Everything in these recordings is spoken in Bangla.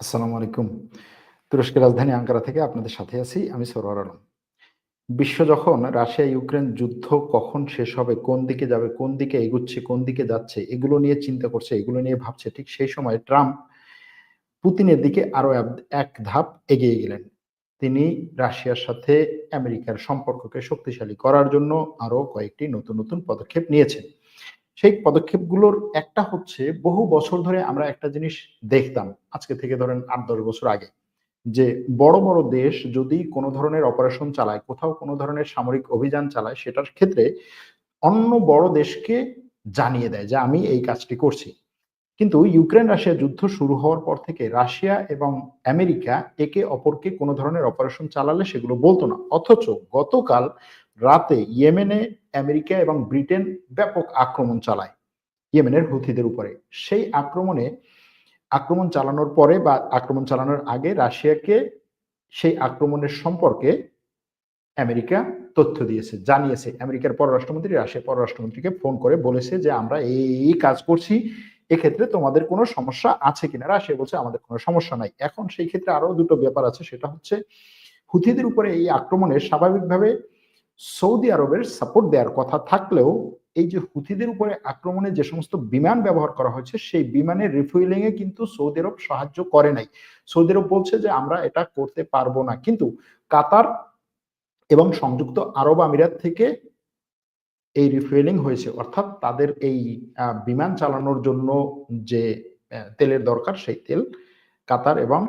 আসসালামু আলাইকুম। তুরস্কের রাজধানী আঙ্কারা থেকে আপনাদের সাথে আছি আমি সরোয়ার আলম। বিশ্ব যখন রাশিয়া ইউক্রেন যুদ্ধ কখন শেষ হবে, কোন দিকে যাবে, কোন দিকে এগুচ্ছে, কোন দিকে যাচ্ছে এগুলো নিয়ে চিন্তা করছে, এগুলো নিয়ে ভাবছে ঠিক সেই সময় ট্রাম্প পুতিনের দিকে আরও এক ধাপ এগিয়ে গেলেন। তিনি রাশিয়ার সাথে আমেরিকার সম্পর্ককে শক্তিশালী করার জন্য আরও কয়েকটি নতুন, নতুন পদক্ষেপ নিয়েছেন। সেই পদক্ষেপগুলোর একটা হচ্ছে বহু বছর ধরে আমরা একটা জিনিস দেখতাম আজকে থেকে ধরেন আট দশ বছর আগে। যে বড়, বড় দেশ যদি কোনো ধরনের অপারেশন চালায়, কোথাও কোনো ধরনের সামরিক অভিযান চালায় সেটার ক্ষেত্রে অন্য বড় দেশকে জানিয়ে দেয় যে আমি এই কাজটি করছি। কিন্তু ইউক্রেন রাশিয়া যুদ্ধ শুরু হওয়ার পর থেকে রাশিয়া এবং আমেরিকা একে অপরকে কোনো ধরনের অপারেশন চালালে সেগুলো বলতো না। অথচ গতকাল রাতে ইয়েমেনে আমেরিকা এবং ব্রিটেন ব্যাপক আক্রমণ চালায় ইয়েমেনের হুথিদের উপরে। সেই আক্রমণে আক্রমণ চালানোর পরে বা আক্রমণ চালানোর আগে রাশিয়াকে সেই আক্রমণের সম্পর্কে আমেরিকা তথ্য দিয়েছে, জানিয়েছে। আমেরিকার পররাষ্ট্রমন্ত্রী রাশিয়ার পররাষ্ট্রমন্ত্রীকে ফোন করে বলেছে যে আমরা এই, কাজ করছি। এক্ষেত্রে তোমাদের কোনো সমস্যা আছে কিনা? রাশিয়া বলছে আমাদের কোনো সমস্যা নাই। এখন সেই ক্ষেত্রে আরও দুটো ব্যাপার আছে সেটা হচ্ছে হুথিদের উপরে এই আক্রমণে স্বাভাবিকভাবে সৌদি আরবের সাপোর্ট দেওয়ার কথা থাকলেও এই যে হুথিদের উপরে আক্রমণে যে সমস্ত বিমান ব্যবহার করা হয়েছে, সেই বিমানের রিফুয়েলিং এ কিন্তু সৌদি আরব সাহায্য করে নাই। সৌদি আরব বলছে যে, আমরা এটা করতে পারব না। কিন্তু কাতার এবং সংযুক্ত আরব আমিরাত থেকে এই রিফুয়েলিং হয়েছে। অর্থাৎ তাদের এই বিমান চালানোর জন্য যে তেলের দরকার, সেই তেল কাতার এবং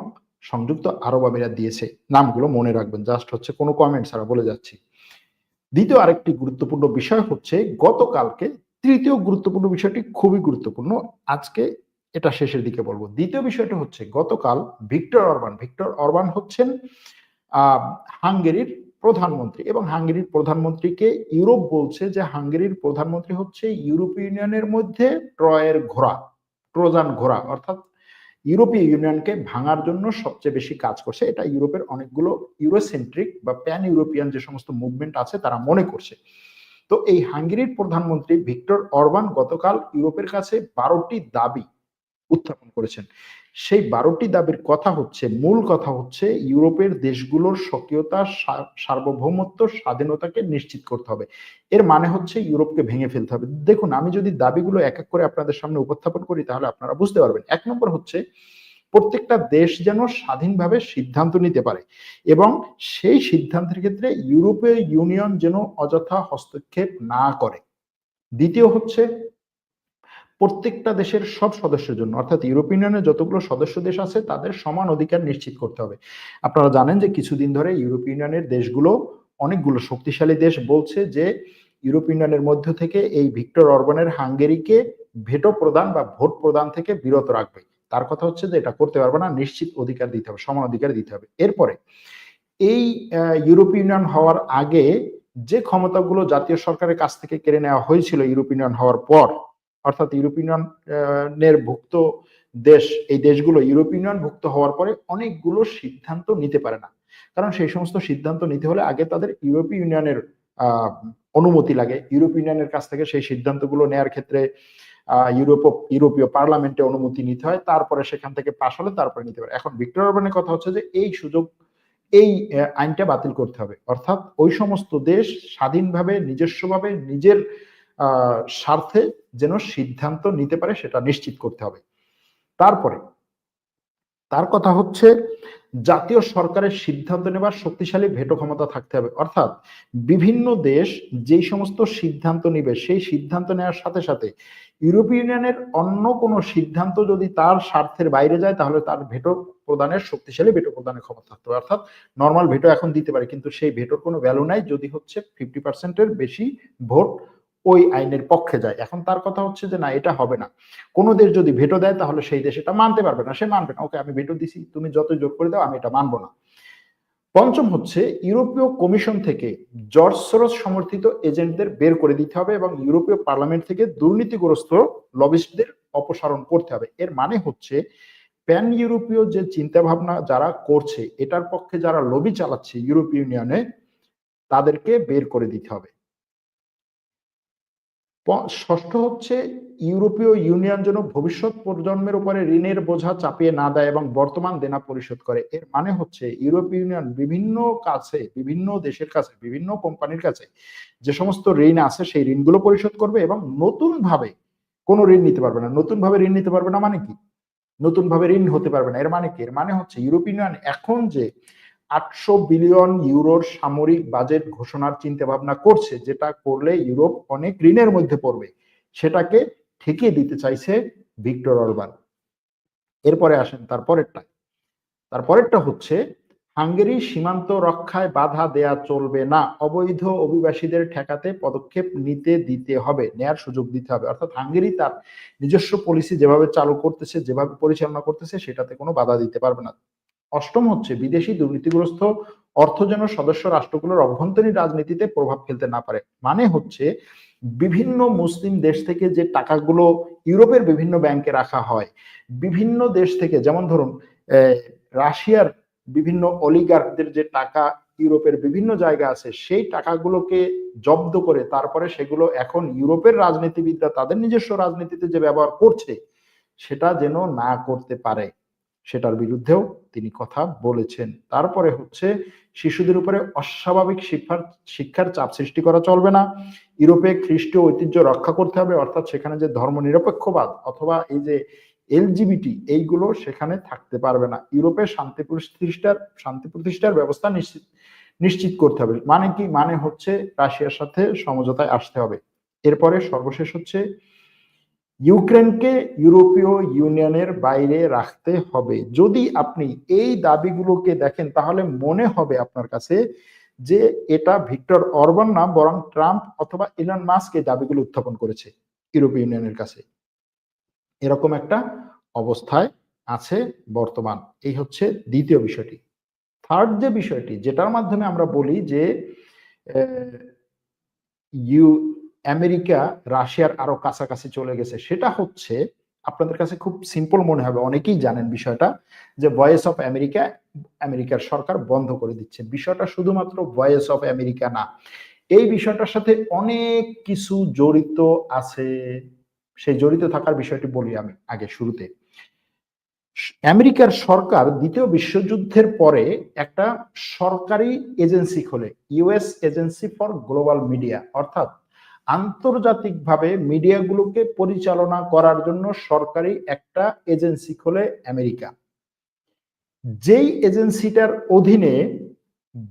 সংযুক্ত আরব আমিরাত দিয়েছে। নামগুলো মনে রাখবেন। জাস্ট হচ্ছে কোনো কমেন্ট ছাড়া বলে যাচ্ছি। দ্বিতীয় আরেকটি গুরুত্বপূর্ণ বিষয় হচ্ছে গতকালকে তৃতীয় গুরুত্বপূর্ণ বিষয়টি খুবই গুরুত্বপূর্ণ। আজকে এটা শেষের দিকে বলব দ্বিতীয় বিষয়টা হচ্ছে গতকাল ভিক্টর অরবান, ভিক্টর অরবান হচ্ছেন হাঙ্গেরির প্রধানমন্ত্রী এবং হাঙ্গেরির প্রধানমন্ত্রীকে ইউরোপ বলছে যে হাঙ্গেরির প্রধানমন্ত্রী হচ্ছে ইউরোপীয় ইউনিয়নের মধ্যে ট্রয়ের ঘোড়া, ট্রোজান ঘোড়া অর্থাৎ ইউরোপীয় ইউনিয়নকে ভাঙার জন্য সবচেয়ে বেশি কাজ করছে। এটা ইউরোপের অনেকগুলো ইউরোসেন্ট্রিক বা প্যান ইউরোপিয়ান যে সমস্ত মুভমেন্ট আছে, তারা মনে করছে। তো এই হাঙ্গেরির প্রধানমন্ত্রী ভিক্টর অরবান গতকাল ইউরোপের কাছে বারোটি দাবি উত্থাপন করেছেন। সেই বারোটি দাবির কথা হচ্ছে মূল কথা হচ্ছে ইউরোপের দেশগুলোর স্বকীয়তা, সার্বভৌমত্ব, স্বাধীনতাকে নিশ্চিত করতে হবে। এর মানে হচ্ছে ইউরোপকে ভেঙে ফেলতে হবে। দেখুন আমি যদি দাবিগুলো এক, এক করে আপনাদের সামনে উপস্থাপন করি তাহলে আপনারা বুঝতে পারবেন। এক নম্বর হচ্ছে প্রত্যেকটা দেশ যেন স্বাধীনভাবে সিদ্ধান্ত নিতে পারে এবং সেই সিদ্ধান্তের ক্ষেত্রে ইউরোপীয় ইউনিয়ন যেন অযথা হস্তক্ষেপ না করে। দ্বিতীয় হচ্ছে প্রত্যেকটা দেশের সব সদস্যের জন্য অর্থাৎ ইউরোপীয় ইউনিয়নের যতগুলো সদস্য দেশ আছে তাদের সমান অধিকার নিশ্চিত করতে হবে। আপনারা জানেন যে কিছুদিন ধরে ইউরোপীয় ইউনিয়নের দেশগুলো অনেকগুলো শক্তিশালী দেশ বলছে যে ইউরোপীয় ইউনিয়নের মধ্য থেকে এই ভিক্টর অরবানের হাঙ্গেরিকে ভেটো প্রদান বা ভোট প্রদান থেকে বিরত রাখবে। তার কথা হচ্ছে যে এটা করতে পারবে না, নিশ্চিত অধিকার দিতে হবে, সমান অধিকার দিতে হবে। এরপরে এই অ্যা ইউরোপীয় ইউনিয়ন হওয়ার আগে যে ক্ষমতাগুলো জাতীয় সরকারের কাছ থেকে কেড়ে নেওয়া হয়েছিল ইউরোপীয় ইউনিয়ন হওয়ার পর অর্থাৎ ইউরোপীয় ইউনিয়ন এর ভুক্ত দেশ, এই দেশগুলো ইউরোপীয় ইউনিয়ন ভুক্ত হওয়ার পরে অনেকগুলো সিদ্ধান্ত নিতে পারে না। কারণ সেই সমস্ত সিদ্ধান্ত নিতে হলে আগে তাদের ইউরোপীয় ইউনিয়নের অনুমতি লাগে। ইউরোপীয় ইউনিয়নের কাছ থেকে সেই সিদ্ধান্তগুলো নেয়ার ক্ষেত্রে ইউরোপ, ইউরোপীয় পার্লামেন্টে অনুমতি নিতে হয়। তারপরে সেখান থেকে পাশ হলে তারপরে নিতে পারে। এখন ভিক্টর অরবানের কথা হচ্ছে যে এই সুযোগ, এই আইনটা বাতিল করতে হবে। অর্থাৎ ওই সমস্ত দেশ স্বাধীনভাবে, নিজস্বভাবে নিজের স্বার্থে যেন সিদ্ধান্ত নিতে পারে সেটা নিশ্চিত করতে হবে। তারপরে তার কথা হচ্ছে জাতীয় সরকারের সিদ্ধান্ত নেবার শক্তিশালী ভেটো ক্ষমতা থাকতে হবে। অর্থাৎ বিভিন্ন দেশ যেই সমস্ত সিদ্ধান্ত নিবে সেই সিদ্ধান্ত নেওয়ার সাথে, সাথে ইউরোপীয় ইউনিয়নের অন্য কোন সিদ্ধান্ত যদি তার স্বার্থের বাইরে যায় তাহলে তার ভেটো প্রদানের শক্তিশালী ভেটো প্রদানের ক্ষমতা থাকতে হবে। অর্থাৎ নর্মাল ভেটো এখন দিতে পারে কিন্তু সেই ভেটোর কোনো ভ্যালু নাই যদি হচ্ছে ফিফটি পার্সেন্টের বেশি ভোট ওই আইনের পক্ষে যায়। এখন তার কথা হচ্ছে যে, না, এটা হবে না। কোন দেশ যদি ভেটো দেয়, তাহলে সেই দেশ এটা মানতে পারবে না। সে মানবে না। ওকে, আমি ভেটো দিছি। তুমি যতই জোর করে দাও, আমি এটা মানব না। পঞ্চম হচ্ছে, ইউরোপীয় কমিশন থেকে জর্জ সমর্থিত এজেন্টদের বের করে দিতে হবে এবং ইউরোপীয় পার্লামেন্ট থেকে দুর্নীতিগ্রস্ত লবিস্টদের অপসারণ করতে হবে। এর মানে হচ্ছে প্যান ইউরোপীয় যে চিন্তাভাবনা যারা করছে, এটার পক্ষে যারা লবি চালাচ্ছে ইউরোপীয় ইউনিয়নে, তাদেরকে বের করে দিতে হবে। ষষ্ঠ হচ্ছে ইউরোপীয় ইউনিয়ন যেন ভবিষ্যৎ প্রজন্মের উপরে ঋণের বোঝা চাপিয়ে না দেয় এবং বর্তমান দেনা পরিশোধ করে। এর মানে হচ্ছে ইউরোপীয় ইউনিয়ন বিভিন্ন কাছে, বিভিন্ন দেশের কাছে, বিভিন্ন কোম্পানির কাছে যে সমস্ত ঋণ আছে সেই ঋণগুলো পরিশোধ করবে এবং নতুন ভাবে কোনো ঋণ নিতে পারবে না। নতুন ভাবে ঋণ নিতে পারবে না মানে কি? নতুন ভাবে ঋণ হতে পারবে না। এর মানে কি? এর মানে হচ্ছে ইউরোপীয় ইউনিয়ন এখন যে আটশো বিলিয়ন ইউরোর সামরিক বাজেট ঘোষণার চিন্তা ভাবনা করছে, যেটা করলে ইউরোপ অনেক ঋণের মধ্যে পড়বে। সেটাকে ঠেকিয়ে দিতে চাইছে ভিক্টর অরবান। এরপরে আসেন তারপরেরটা তারপরেরটা হচ্ছে, হাঙ্গেরি সীমান্ত রক্ষায় বাধা দেয়া চলবে না, অবৈধ অভিবাসীদের ঠেকাতে পদক্ষেপ নিতে দিতে হবে, নেয়ার সুযোগ দিতে হবে। অর্থাৎ হাঙ্গেরি তার নিজস্ব পলিসি যেভাবে চালু করতেছে, যেভাবে পরিচালনা করতেছে, সেটাতে কোনো বাধা দিতে পারবে না। অষ্টম হচ্ছে বিদেশি দুর্নীতিগ্রস্ত অর্থ যেন সদস্য রাষ্ট্রগুলোর অভ্যন্তরীণ রাজনীতিতে প্রভাব ফেলতে না পারে। মানে হচ্ছে বিভিন্ন মুসলিম দেশ থেকে যে টাকাগুলো ইউরোপের বিভিন্ন ব্যাংকে রাখা হয়, বিভিন্ন দেশ থেকে যেমন ধরুন রাশিয়ার বিভিন্ন অলিগার্কদের যে টাকা ইউরোপের বিভিন্ন জায়গা আছে, সেই টাকাগুলোকে জব্দ করে তারপরে সেগুলো এখন ইউরোপের রাজনীতিবিদরা তাদের নিজস্ব রাজনীতিতে যে ব্যবহার করছে, সেটা যেন না করতে পারে। সেটার বিরুদ্ধেও তিনি কথা বলেছেন। তারপরে হচ্ছে শিশুদের উপরে অস্বাভাবিক শিক্ষার শিক্ষার চাপ সৃষ্টি করা চলবে না। ইউরোপে খ্রিস্টীয় ঐতিহ্য রক্ষা করতে হবে, অর্থাৎ সেখানে যে ধর্ম নিরপেক্ষবাদ অথবা এই যে এলজিবিটি এইগুলো সেখানে থাকতে পারবে না। ইউরোপে শান্তি প্রতিষ্ঠার শান্তি প্রতিষ্ঠার ব্যবস্থা নিশ্চিত নিশ্চিত করতে হবে। মানে কি? মানে হচ্ছে রাশিয়ার সাথে সমঝোতায় আসতে হবে। এরপরে সর্বশেষ হচ্ছে ইউক্রেনকে ইউরোপীয় ইউনিয়নের বাইরে রাখতে হবে। যদি আপনি এই দাবিগুলোকে দেখেন, তাহলে মনে হবে আপনার কাছে যে এটা ভিক্টর অরবান না, বরং ট্রাম্প অথবা ইলন মাস্ক এই দাবিগুলো উত্থাপন করেছে ইউরোপীয় ইউনিয়নের কাছে। এরকম একটা অবস্থায় আছে বর্তমান। এই হচ্ছে দ্বিতীয় বিষয়টি। থার্ড যে বিষয়টি, যেটার মাধ্যমে আমরা বলি যে ইউ আমেরিকা, রাশিয়ার আরও কাছাকাছি চলে গেছে। সেটা হচ্ছে, আপনাদের কাছে খুব সিম্পল মনে হবে, অনেকেই জানেন বিষয়টা, যে ভয়েস অফ আমেরিকা আমেরিকার সরকার বন্ধ করে দিচ্ছে। বিষয়টা শুধুমাত্র ভয়েস অফ আমেরিকা না। এই বিষয়টার সাথে অনেক কিছু জড়িত আছে। সেই জড়িত থাকার বিষয়টি বলি আমি আগে শুরুতে। আমেরিকার সরকার দ্বিতীয় বিশ্বযুদ্ধের পরে একটা সরকারি এজেন্সি খোলে US agency for global media অর্থাৎ আন্তর্জাতিকভাবে মিডিয়াগুলোকে পরিচালনা করার জন্য সরকারি একটা এজেন্সি খোলে আমেরিকা। যেই এজেন্সিটার অধীনে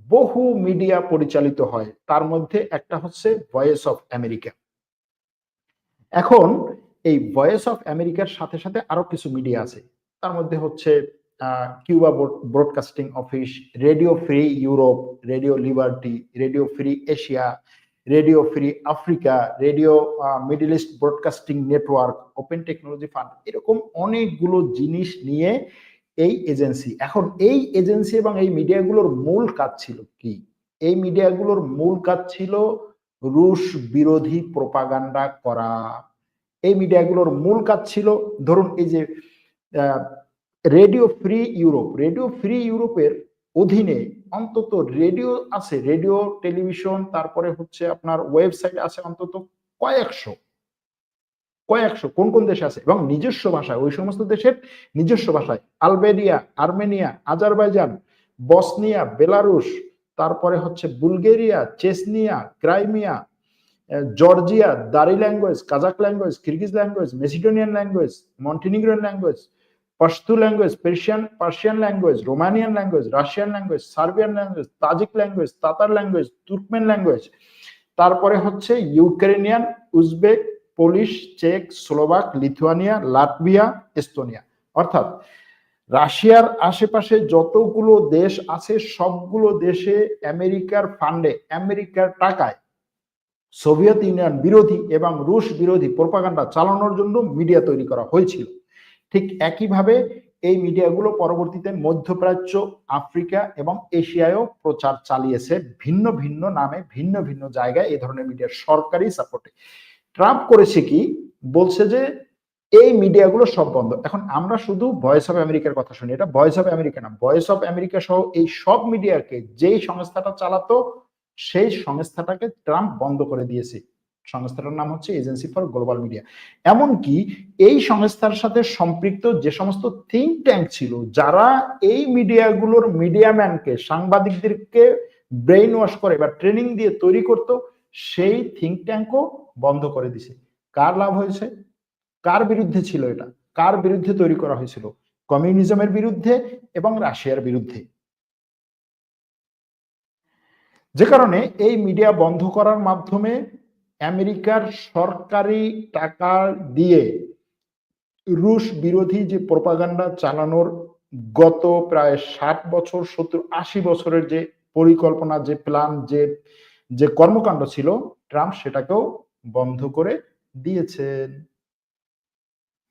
বহু মিডিয়া পরিচালিত হয়, তার মধ্যে একটা হচ্ছে ভয়েস অফ আমেরিকা। এখন এই ভয়েস অফ আমেরিকার সাথে সাথে আরও কিছু মিডিয়া আছে। তার মধ্যে হচ্ছে Cuba broadcasting office, Radio Free Europe, Radio Liberty, Radio Free Asia Radio Free Africa Radio Middle East Broadcasting Network Open Technology Fund এরকম অনেকগুলো জিনিস নিয়ে এই এজেন্সি। এখন এই এজেন্সি এবং এই মিডিয়াগুলোর মূল কাজ ছিল কি? এই মিডিয়াগুলোর মূল কাজ ছিল রুশ বিরোধী প্রপাগান্ডা করা। এই মিডিয়াগুলোর মূল কাজ ছিল, ধরুন এই যে Radio Free Europe Radio Free ইউরোপের অধীনে অন্তত রেডিও আছে, রেডিও, টেলিভিশন, তারপরে হচ্ছে আপনার ওয়েবসাইট আছে অন্তত কয়েকশো। কয়েকশো, কোন কোন দেশে আছে? এবং নিজস্ব ভাষায়, ওই সমস্ত দেশের নিজস্ব ভাষায়, Albania, Armenia, Azerbaijan, Bosnia, Belarus, তারপরে হচ্ছে Bulgaria, Chechnya, Crimea Georgia, Dari language Kazakh language, Kyrgyz language, Macedonian language Montenegrin language Pashto language Persian Persian language Romanian language Russian language Serbian language Tajik language Tatar language Turkmen language তারপরে হচ্ছে ইউক্রেনিয়ান উজবেক পোলিশ চেক স্লোভাক লিথুয়ানিয়া লাটভিয়া এস্তোনিয়া অর্থাৎ রাশিয়ার আশেপাশে যতগুলো দেশ আছে, সবগুলো দেশে আমেরিকার ফান্ডে, আমেরিকার টাকায় সোভিয়েত ইউনিয়ন বিরোধী এবং রুশ বিরোধী প্রোপাগান্ডা চালানোর জন্য মিডিয়া তৈরি করা হয়েছিল। ঠিক একইভাবে এই মিডিয়াগুলো পরবর্তীতে মধ্যপ্রাচ্য, আফ্রিকা এবং এশিয়ায়ও প্রচার চালিয়েছে ভিন্ন ভিন্ন নামে, ভিন্ন ভিন্ন জায়গায় এই ধরনের মিডিয়ার সরকারি সাপোর্টে ট্রাম্প করেছে কি? বলছে যে এই মিডিয়াগুলো সব বন্ধ। এখন আমরা শুধু ভয়েস অফ আমেরিকার কথা শুনি। এটা ভয়েস অফ আমেরিকা না। ভয়েস অফ আমেরিকা সহ এই সব মিডিয়াকে যেই সংস্থাটা চালাতো, সেই সংস্থাটাকে ট্রাম্প বন্ধ করে দিয়েছে। সংস্থাটার নাম হচ্ছে এজেন্সি ফর গ্লোবাল মিডিয়া। এমনকি এই সংস্থার সাথে সম্পৃক্ত যে সমস্ত থিঙ্ক ট্যাঙ্ক ছিল, যারা এই মিডিয়াগুলোর মিডিয়াম্যানকে সাংবাদিকদেরকে ব্রেইন ওয়াশ করে বা ট্রেনিং দিয়ে তৈরি করত, সেই থিঙ্ক ট্যাঙ্কও বন্ধ করে দিছে। কার লাভ হয়েছে? কার বিরুদ্ধে ছিল এটা? কার বিরুদ্ধে তৈরি করা হয়েছিল? কমিউনিজমের বিরুদ্ধে এবং রাশিয়ার বিরুদ্ধে। যে কারণে এই মিডিয়া বন্ধ করার মাধ্যমে আমেরিকার সরকারি টাকা দিয়ে রুশ বিরোধী যে প্রপাগান্ডা চালানোর গত প্রায় ষাট বছর, সত্তর, আশি বছরের যে পরিকল্পনা, যে প্ল্যান যে যে কর্মকাণ্ড ছিল, ট্রাম্প সেটাকেও বন্ধ করে দিয়েছেন।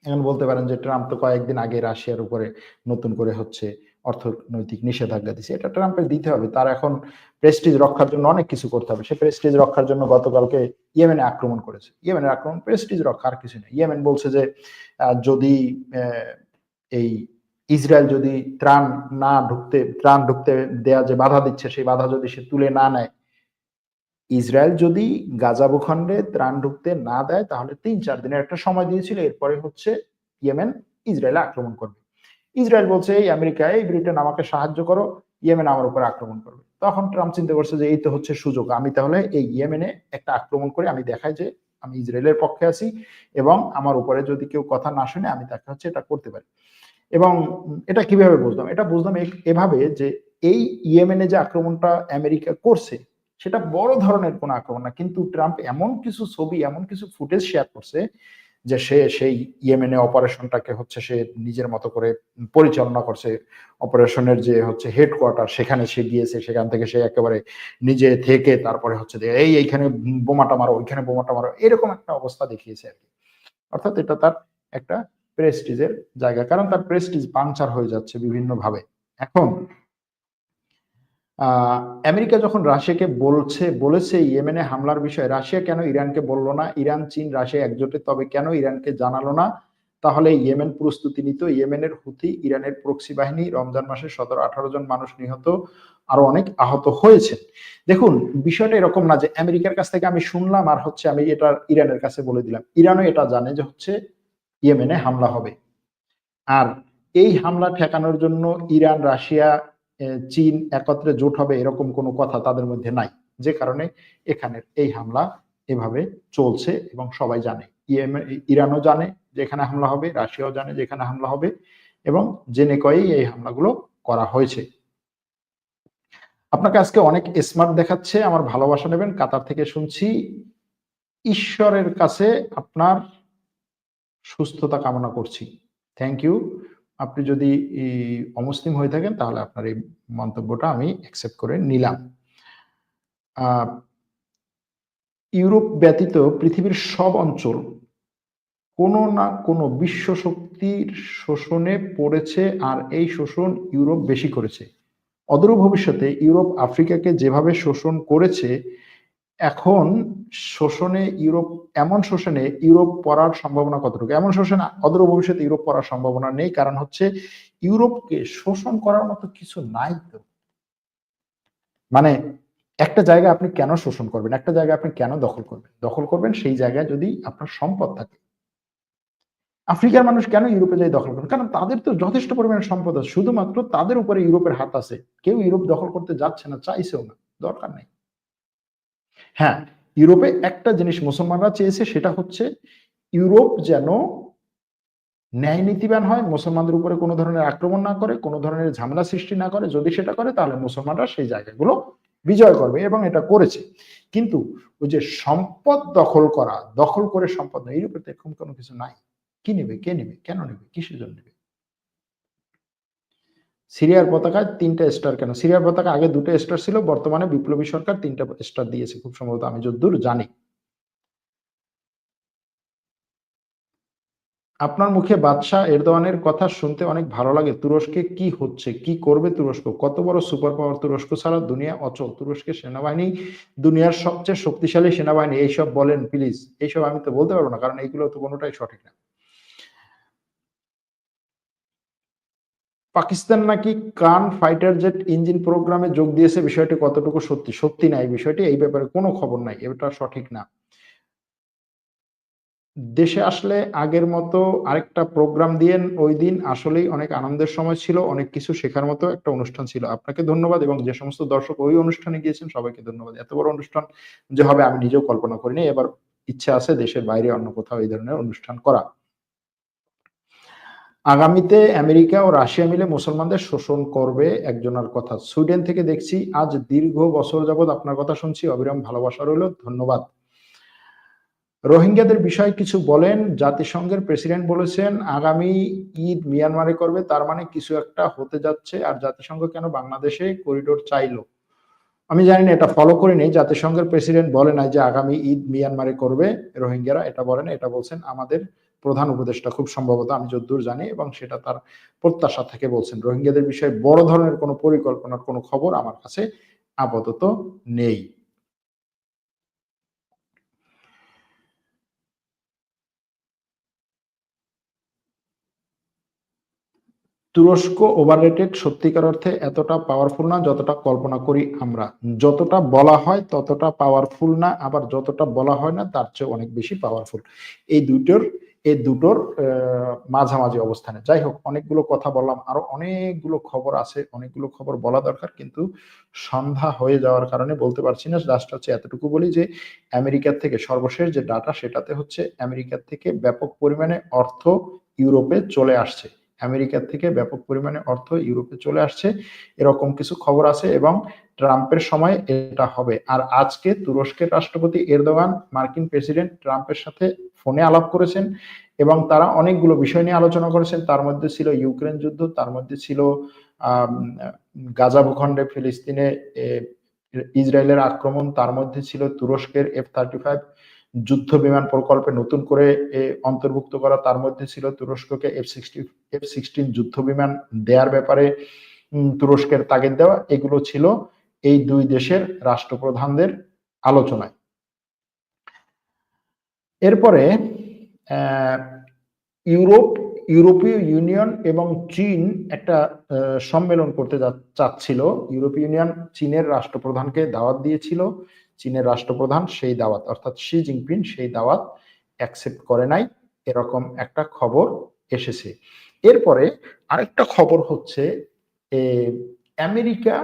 এখন বলতে পারেন যে ট্রাম্প তো কয়েকদিন আগে রাশিয়ার উপরে নতুন করে হচ্ছে অর্থনৈতিক নিষেধাজ্ঞা দিছে। এটা ট্রাম্পের দিতে হবে। তার এখন প্রেস্টিজ রক্ষার জন্য অনেক কিছু করতে হবে। সে প্রেস্টিজ রক্ষার জন্য গতকালকে ইয়েমেনে আক্রমণ করেছে। ইয়েমেনের আক্রমণ প্রেস্টিজ রক্ষা আর কিছু নেই। ইয়েমেন বলছে যে যদি এই ইসরায়েল যদি ত্রাণ না ঢুকতে, ত্রাণ ঢুকতে দেয়া যে বাধা দিচ্ছে, সেই বাধা যদি সে তুলে না নেয়, ইসরায়েল যদি গাজা ভূখণ্ডে ত্রাণ ঢুকতে না দেয়, তাহলে তিন চার দিনের একটা সময় দিয়েছিল। এরপরে হচ্ছে ইয়েমেন ইসরায়েলে আক্রমণ করবে। ইসরায়েল বলছে, এই আমেরিকা, এই ব্রিটেন আমাকে সাহায্য করো, ইয়েমেন আমার উপর আক্রমণ করবে। তখন ট্রাম্প চিন্তা করছে যে এই তো হচ্ছে সুযোগ। আমি তাহলে এই ইয়েমেনে একটা আক্রমণ করে আমি দেখাই যে আমি ইসরায়েলের পক্ষে আছি এবং আমার উপরে যদি কেউ কথা না শুনে আমি তাকে হচ্ছে এটা করতে পারি। এবং এটা কীভাবে বুঝলাম? এটা বুঝলাম এভাবে যে এই ইয়েমেনে যে আক্রমণটা আমেরিকা করছে, সেটা বড় ধরনের কোনো আক্রমণ না। কিন্তু ট্রাম্প এমন কিছু ছবি, এমন কিছু ফুটেজ শেয়ার করছে যে সে সেই ইয়েমেনে অপারেশনটাকে হচ্ছে সে নিজের মতো করে পরিচালনা করছে। অপারেশনের যে হচ্ছে হেডকোয়ার্টার, সেখানে সে গিয়েছে, সেখান থেকে সে একেবারে নিজে থেকে তারপরে হচ্ছে এই এইখানে বোমাটা মারো, ওইখানে বোমাটা মারো, এরকম একটা অবস্থা দেখিয়েছে আর কি। অর্থাৎ এটা তার একটা প্রেস্টিজের জায়গা, কারণ তার প্রেস্টিজ পাংচার হয়ে যাচ্ছে বিভিন্নভাবে। এখন আমেরিকা যখন রাশিয়াকে বলছে, বলেছে ইয়েমেনে হামলার বিষয়ে, রাশিয়া কেন ইরানকে বলল না? ইরান, চীন, রাশিয়া একজোটে, তবে কেন ইরানকে জানালো না? তাহলে ইয়েমেন প্রস্তুতি নিত। ইয়েমেনের হুথি ইরানের প্রক্সি বাহিনী, রমজান মাসে সতেরো আঠারো জন মানুষ নিহত, আরও অনেক আহত হয়েছে দেখুন, বিষয়টা এরকম না যে আমেরিকার কাছ থেকে আমি শুনলাম আর হচ্ছে আমি এটা ইরানের কাছে বলে দিলাম। ইরানও এটা জানে যে হচ্ছে ইয়েমেনে হামলা হবে। আর এই হামলা ঠেকানোর জন্য ইরান, রাশিয়া চীন একত্রে জোট হবে এরকম কোনো কথা তাদের মধ্যে নাই। যে কারণে এখানের এই হামলা এভাবে চলছে এবং সবাই জানে। ইরানও জানে যে এখানে হামলা হবে, রাশিয়াও জানে যে এখানে হামলা হবে এবং জেনে কয়েই এই হামলাগুলো করা হয়েছে। আপনাকে আজকে অনেক স্মার্ট দেখাচ্ছে, আমার ভালোবাসা নেবেন। কাতার থেকে শুনছি, ঈশ্বরের কাছে আপনার সুস্থতা কামনা করছি। থ্যাংক ইউ আপনি যদি অমুসলিম হয়ে থাকেন, তাহলে আপনার এই মন্তব্যটা আমি অ্যাকসেপ্ট করে নিলাম। ইউরোপ ব্যতীত পৃথিবীর সব অঞ্চল কোনো না কোনো বিশ্ব শক্তির শোষণে পড়েছে আর এই শোষণ ইউরোপ বেশি করেছে। অদূর ভবিষ্যতে ইউরোপ আফ্রিকাকে যেভাবে শোষণ করেছে এখন শোষণে ইউরোপ, এমন শোষণে ইউরোপ পড়ার সম্ভাবনা কতটুকু? এমন শোষণে অদূর ভবিষ্যতে ইউরোপ পড়ার সম্ভাবনা নেই, কারণ হচ্ছে ইউরোপকে শোষণ করার মতো কিছু নাই তো। মানে একটা জায়গা আপনি কেন শোষণ করবেন? একটা জায়গা আপনি কেন দখল করবেন? দখল করবেন সেই জায়গায় যদি আপনার সম্পদ থাকে। আফ্রিকার মানুষ কেন ইউরোপে যাই দখল করবে? কারণ তাদের তো যথেষ্ট পরিমাণে সম্পদ আছে। শুধুমাত্র তাদের উপরে ইউরোপের হাত আছে। কেউ ইউরোপ দখল করতে যাচ্ছে না, চাইছেও না। দরকার নেই। হ্যাঁ ইউরোপে একটা জিনিস মুসলমানরা চেয়েছে, সেটা হচ্ছে ইউরোপ যেন ন্যায় নীতিবান হয়, মুসলমানদের উপরে কোনো ধরনের আক্রমণ না করে, কোনো ধরনের ঝামেলা সৃষ্টি না করে, যদি সেটা করে তাহলে মুসলমানরা সেই জায়গাগুলো বিজয় করবে এবং এটা করেছে। কিন্তু ওই যে সম্পদ দখল করা, দখল করে সম্পদ ইউরোপে তো এখন কোনো কিছু নাই। কি নেবে, কে নেবে, কেন নেবে, কিসের জন্য নেবে? সিরিয়ার পতাকায় তিনটা স্টার কেন? সিরিয়ার পতাকা আগে দুটো স্টার ছিল, বর্তমানে বিপ্লবী সরকার তিনটা স্টার দিয়েছে, খুব সম্ভবত আমি যদ্দূর জানি। আপনার মুখে বাদশাহ এরদোয়ানের কথা শুনতে অনেক ভালো লাগে। তুরস্কে কি হচ্ছে? কি করবে তুরস্ক? কত বড় সুপার পাওয়ার তুরস্ক ছাড়া দুনিয়া অচল? তুরস্কের সেনাবাহিনী দুনিয়ার সবচেয়ে শক্তিশালী সেনাবাহিনী। এইসব বলেন প্লিজ এইসব আমি তো বলতে পারব না, কারণ এইগুলো তো কোনোটাই সঠিক না। পাকিস্তান নাকি কান ফাইটার জেট ইঞ্জিন প্রোগ্রামে যোগ দিয়েছে? বিষয়টি কতটুকু সত্যি? সত্যি না এই বিষয়টি, এই ব্যাপারে কোনো খবর নাই, এটা সঠিক না। দেশে আসলে আগের মতো আরেকটা প্রোগ্রাম দিয়েন, ওই দিন আসলেই অনেক আনন্দের সময় ছিল, অনেক কিছু শেখার মতো একটা অনুষ্ঠান ছিল। আপনাকে ধন্যবাদ এবং যে সমস্ত দর্শক ওই অনুষ্ঠানে গিয়েছেন, সবাইকে ধন্যবাদ। এত বড় অনুষ্ঠান যে হবে আমি নিজেও কল্পনা করিনি, এবার ইচ্ছা আছে দেশের বাইরে অন্য কোথাও এই ধরনের অনুষ্ঠান করা। আগামীতে আমেরিকা ও রাশিয়া মিলে মুসলমানদের শোষণ করবে একজনের কথা। সুইডেন থেকে দেখছি আজ দীর্ঘ বছর যাবৎ আপনার কথা শুনছি। অবিরাম ভালোবাসা রইল। ধন্যবাদ। রোহিঙ্গাদের বিষয়ে কিছু বলেন। জাতিসংঘের প্রেসিডেন্ট বলেছেন, আগামী ঈদ মিয়ানমারে করবে, তার মানে কিছু একটা হতে যাচ্ছে। আর জাতিসংঘ কেন বাংলাদেশে করিডোর চাইলো? আমি জানি না, এটা ফলো করে নেই জাতিসংঘের প্রেসিডেন্ট বলে নাই যে আগামী ঈদ মিয়ানমারে করবে। রোহিঙ্গারা এটা বলেন, এটা বলছেন আমাদের প্রধান উপদেষ্টা খুব সম্ভবত আমি যদ্দূর জানি এবং সেটা তার প্রত্যাশা থেকে বলছেন। রোহিঙ্গাদের বিষয়ে বড় ধরনের কোনো পরিকল্পনার কোনো খবর আমার কাছে আপাতত নেই। তুরস্ক ওভাররেটেড সত্যিকার অর্থে এতটা পাওয়ারফুল না যতটা কল্পনা করি আমরা। যতটা বলা হয় ততটা পাওয়ারফুল না, আবার যতটা বলা হয় না তার চেয়ে অনেক বেশি পাওয়ারফুল এই দুটোর এই দুটোর মাঝামাঝি অবস্থানে। যাই হোক, অনেকগুলো কথা বললাম, আরও অনেকগুলো খবর আছে, অনেকগুলো খবর বলা দরকার, কিন্তু সন্ধ্যা হয়ে যাওয়ার কারণে বলতে পারছি না। লাস্ট হচ্ছে এতটুকু বলি যে, আমেরিকার থেকে সর্বশেষ যে ডাটা সেটাতে হচ্ছে, আমেরিকার থেকে ব্যাপক পরিমাণে অর্থ ইউরোপে চলে আসছে। আমেরিকার থেকে ব্যাপক পরিমাণে অর্থ ইউরোপে চলে আসছে। এরকম কিছু খবর আছে এবং ট্রাম্পের সময় এটা হবে। আর আজকে তুরস্কের রাষ্ট্রপতি এরদোগান মার্কিন প্রেসিডেন্ট ট্রাম্পের সাথে ফোনে আলাপ করেছেন এবং তারা অনেকগুলো বিষয় নিয়ে আলোচনা করেছেন। তার মধ্যে ছিল ইউক্রেন যুদ্ধ, তার মধ্যে ছিল গাজা ভূখণ্ডে ফিলিস্তিনে ইসরায়েলের আক্রমণ, তার মধ্যে ছিল তুরস্কের এফ থার্টি ফাইভ যুদ্ধ বিমান প্রকল্পে নতুন করে অন্তর্ভুক্ত করা, তার মধ্যে ছিল তুরস্ককে এফ সিক্সটি এফ সিক্সটিন যুদ্ধ বিমান দেওয়ার ব্যাপারে তুরস্কের তাগিদ দেওয়া, এগুলো ছিল এই দুই দেশের রাষ্ট্রপ্রধানদের আলোচনায়। এরপরে ইউরোপ, ইউরোপীয় ইউনিয়ন এবং চীন একটা সম্মেলন করতে চাচ্ছিল। ইউরোপীয় ইউনিয়ন চীনের রাষ্ট্রপ্রধানকে দাওয়াত দিয়েছিল। চীনের রাষ্ট্রপ্রধান সেই দাওয়াত, অর্থাৎ শি জিনপিং সেই দাওয়াত অ্যাকসেপ্ট করে নাই। এরকম একটা খবর এসেছে। এরপরে আরেকটা খবর হচ্ছে আমেরিকা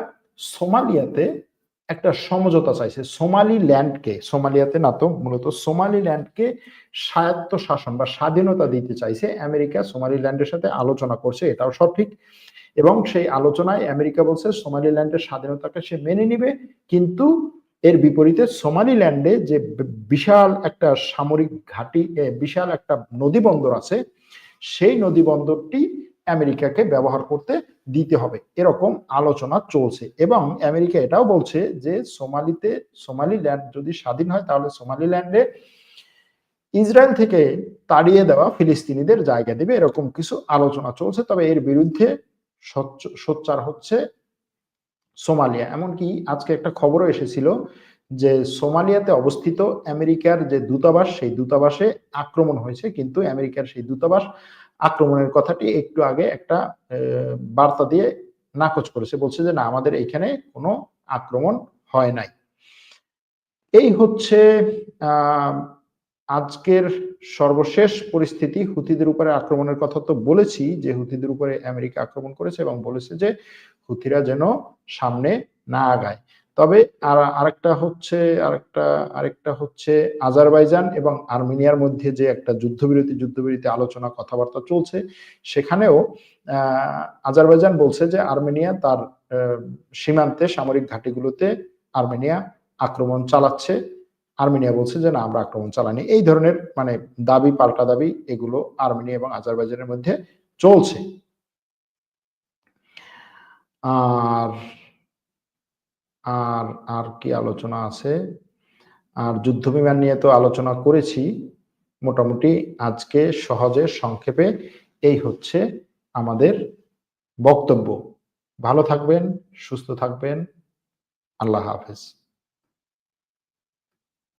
সোমালিয়াতে একটা সমঝোতা চাইছে। সোমালি ল্যান্ডকে সোমালিয়াতে না তো, মূলত সোমালি ল্যান্ডকে স্বায়ত্ত শাসন বা স্বাধীনতা দিতে চাইছে আমেরিকা। সোমালি ল্যান্ডের সাথে আলোচনা করছে, এটাও সঠিক। এবং সেই আলোচনায় আমেরিকা বলছে সোমালি ল্যান্ডের স্বাধীনতাকে সে মেনে নিবে, কিন্তু এর বিপরীতে সোমালিল্যান্ডে যে বিশাল একটা সামরিক ঘাঁটি বিশাল একটা নদী বন্দর আছে, সেই নদী বন্দরটি আমেরিকাকে ব্যবহার করতে দিতে হবে। এরকম আলোচনা চলছে এবং আমেরিকা এটাও বলছে যে সোমালিতে, সোমালিল্যান্ড যদি স্বাধীন হয়, তাহলে সোমালিল্যান্ডে ইসরায়েল থেকে তাড়িয়ে দেওয়া ফিলিস্তিনিদের জায়গা দেবে। এরকম কিছু আলোচনা চলছে। তবে এর বিরুদ্ধে সোচ্চার হচ্ছে সোমালিয়া। এমনকি আজকে একটা খবরও এসেছিল যে সোমালিয়াতে অবস্থিত আমেরিকার যে দূতাবাস, সেই দূতাবাসে আক্রমণ হয়েছে। কিন্তু আমেরিকার সেই দূতাবাস আক্রমণের কথাটি একটু আগে একটা বার্তা দিয়ে নাকচ করেছে। বলছে যে, না, আমাদের এখানে কোনো আক্রমণ হয় নাই। এই হচ্ছে আজকের সর্বশেষ পরিস্থিতি। হুতিদের উপরে আক্রমণের কথা তো বলেছি যে, হুতিদের উপরে আমেরিকা আক্রমণ করেছে এবং বলেছে যে হুতিরা যেন সামনে না আগায়। তবে আর আরেকটা হচ্ছে, আরেকটা আরেকটা হচ্ছে আজারবাইজান এবং আর্মেনিয়ার মধ্যে যে একটা যুদ্ধবিরতি যুদ্ধবিরতি আলোচনা, কথাবার্তা চলছে, সেখানেও আজারবাইজান বলছে যে আর্মেনিয়া তার সীমান্তে সামরিক ঘাঁটিগুলোতে আর্মেনিয়া আক্রমণ চালাচ্ছে। আর্মেনিয়া বলছে যে না, আমরা আক্রমণ চালানি এই ধরনের মানে দাবি, পাল্টা দাবি এগুলো আর্মেনিয়া এবং আজারবাইজানের মধ্যে চলছে। আর আর আর কি আলোচনা আছে? আর যুদ্ধ বিমান নিয়ে তো আলোচনা করেছি। মোটামুটি আজকে সহজে সংক্ষেপে এই হচ্ছে আমাদের বক্তব্য। ভালো থাকবেন, সুস্থ থাকবেন। আল্লাহ হাফেজ।